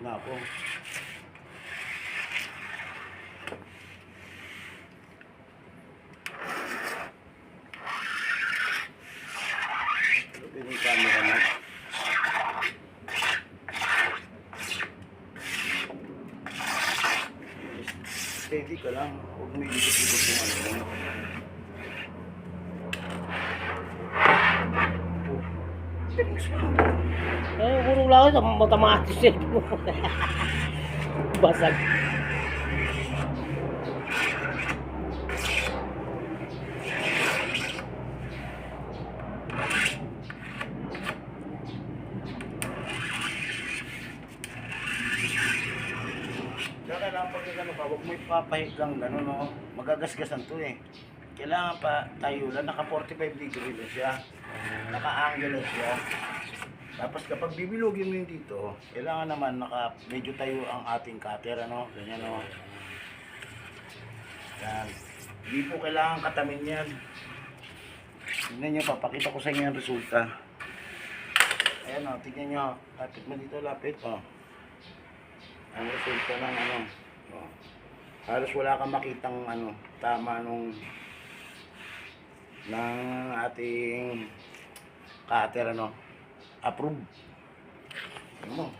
Tinawag na ako. Steady ka lang. Huwag mo ikot-ikot yung ano mo. Eh, ako sa matamatis eh. Basag. Kaya kailangan pag ano ka, huwag mo ipapahig lang gano'n, no? Magagasgasan to eh. Kailangan pa tayo lang, naka 45 degree lang siya. Naka-angle lang siya. Tapos kapag bibilugin mo yun dito, kailangan naman naka medyo tayo ang ating cutter, ano? Ganyan, no? Yan. Hindi po kailangan katamin yan. Tignan nyo, papakita ko sa inyo ang resulta. Ayan o, tignan nyo. Lapit mo dito, lapit. O. Ang resulta ng ano. O. Halos wala kang makitang ano, tama nung ng ating cutter ano approve. Ano?